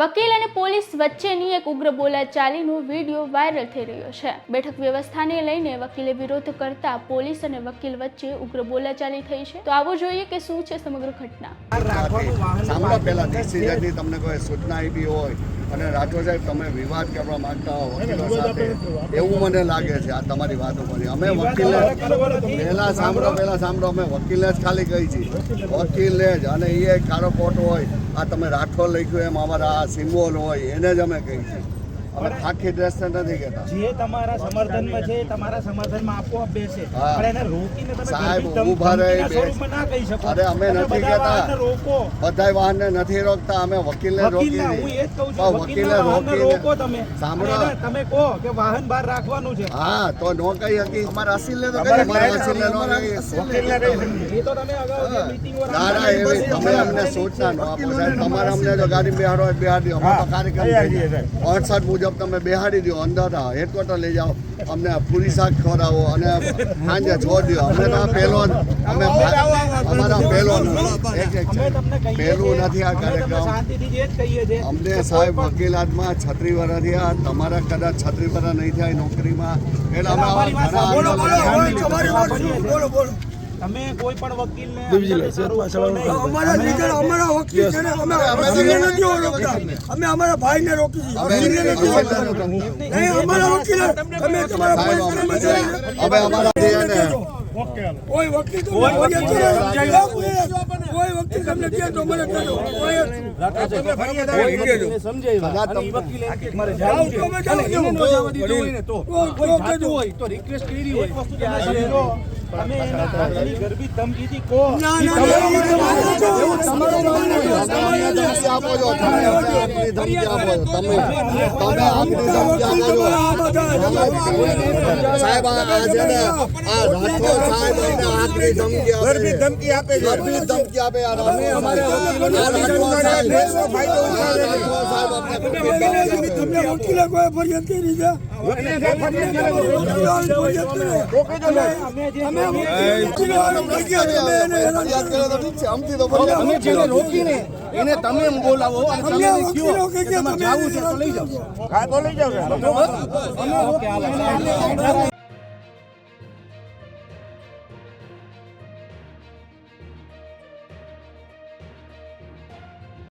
વકીલ અને પોલીસ વચ્ચેની એક ઉગ્ર બોલાચાલીનો વીડિયો વાયરલ થઈ રહ્યો છે. બેઠક વ્યવસ્થાને લઈને વકીલે વિરોધ કરતા પોલીસ અને વકીલ વચ્ચે ઉગ્ર બોલાચાલી થઈ છે. તો આવો જોઈએ કે શું છે સમગ્ર ઘટના? સૂચના આપી હોય અને રાઠોડ સાહેબ તમે વિવાદ કરવા માંગતા હો વકીલો સાથે. એવું મને લાગે છે આ તમારી વાતો પરથી. અમે વકીલને પહેલા સાંભળો પહેલા સાંભળો અમે વકીલને જ ખાલી કહી છીએ. વકીલને જ અને એ કારો કોટ હોય. આ તમે રાઠોડ લખ્યું એમ અમારા આ સિમ્બોલ હોય એને જ અમે કહી છીએ. અમે નથી કહેતા. જે તમારા સમર્થનમાં છે તમારા સમર્થનમાં આપોઆપ બેસે. પણ એને રોકીને તમે સાહેબ, ઊભા રહી સ્વરૂપમાં ના કહી શકો. અરે અમે નથી કહેતા. વાહનને રોકો. બધાય વાહનને નથી રોકતા અમે વકીલને રોકી હું એ જ કહું છું પણ વકીલના રોકો તમે. સાંભળો. તમે કહો કે વાહન બહાર રાખવાનું છે. હા તો નો કહી હકી. અમારા અસીલને તો અમારા અમારા અસીલને નો કહી વકીલને કહી એ તો તમે અગાઉ જે મીટિંગો ના ના એવી તમે અમને સૂચના નો આપો સાહેબ. તમારે અમને જો ગાડી બિહાડો બિહાડી અમે તો કાર્યક્રમ અડસઠ મુજબ તમે બેહાડી દો અંદર હેડક્વાર્ટર લઈ જાઓ. અમને પૂરી શાક ખવડાવો અને સાંજે છો દો અમે તો પહેલો અમે અમારા પહેલો પહેલું નથી આ કાર્યક્રમ. અમને સાહેબ વકીલાતમાં છત્રી વર્ષ થયા તમારા કદાચ છત્રી વર્ષ નહીં થાય નોકરીમાં. એટલે અમે અમારી. તમે કોઈ પણ વકીલને. અમારા લીડર અમારા વકીલ છે અમે વકીલને નથી ઓળખતા અમે અમારા ભાઈને રોકી છીએ. અમે- વકીલને નથી ઓળખતા નહીં અમારા વકીલ તમે તમારા અમારા ધ્યેયને કોઈ વકીલ તમને કોઈ વકીલ તમને કહે તો મને કહેજો. કોઈ તો. કરી હોય. એક વસ્તુ તમે સમજો. તમે એના ઘરની ગરબી ધમકીથી કહો. ના, ઈ ના, તમારો ના, ના, ના, ના, એવું તમારો વાંધો છે. તમે અમને ધમકી આપો છો તમે અમને આપની ધમકી આપો છો તમે તમે આપની ધમકી આપો છો આ બધા સાહેબ આ આ છે ને આ રાઠોડ સાહેબ એને આખરી ધમકી આપે ગરબી ધમકી આપે ગરબી ધમકી આપે આ રાઠોડ અમારે વકીલોને આ રાઠોડ સાહેબ દેશનો ફાયદો આ રાઠોડ સાહેબ અમને તમને વકીલે કોઈ ફરિયાદ કરી છે વકીલે સાહેબ ફરિયાદ કરે. વકીલો ફરિયાદ કરે. રોકી દો ને. અમે તમે જેને રોકીને એને તમે બોલાવો અને તમે કયો કે તમે જાવું છે તો લઈ જાઓ. હા તો જાઓ